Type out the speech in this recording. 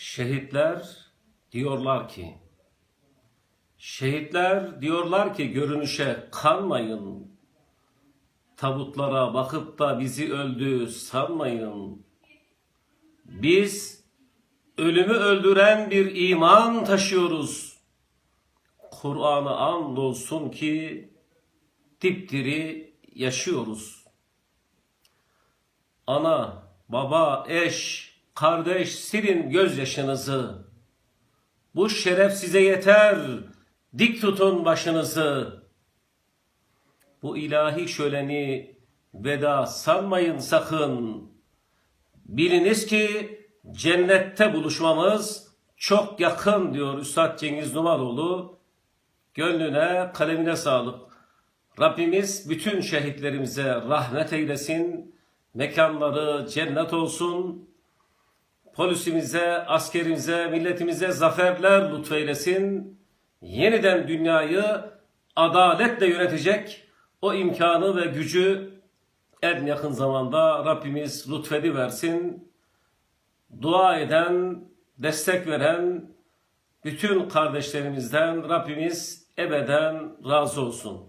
Şehitler diyorlar ki, şehitler diyorlar ki görünüşe kanmayın. Tabutlara bakıp da bizi öldü sanmayın. Biz ölümü öldüren bir iman taşıyoruz. Kur'an'a andolsun ki dipdiri yaşıyoruz. Ana, baba, eş, kardeş silin gözyaşınızı. Bu şeref size yeter. Dik tutun başınızı. Bu ilahi şöleni veda sanmayın sakın. Biliniz ki cennette buluşmamız çok yakın diyor Üstad Cengiz Numanoğlu. Gönlüne, kalemine sağlık. Rabbimiz bütün şehitlerimize rahmet eylesin. Mekanları cennet olsun. Polisimize, askerimize, milletimize zaferler lütfeylesin. Yeniden dünyayı adaletle yönetecek o imkanı ve gücü en yakın zamanda Rabbimiz lütfedi versin. Dua eden, destek veren bütün kardeşlerimizden Rabbimiz ebeden razı olsun.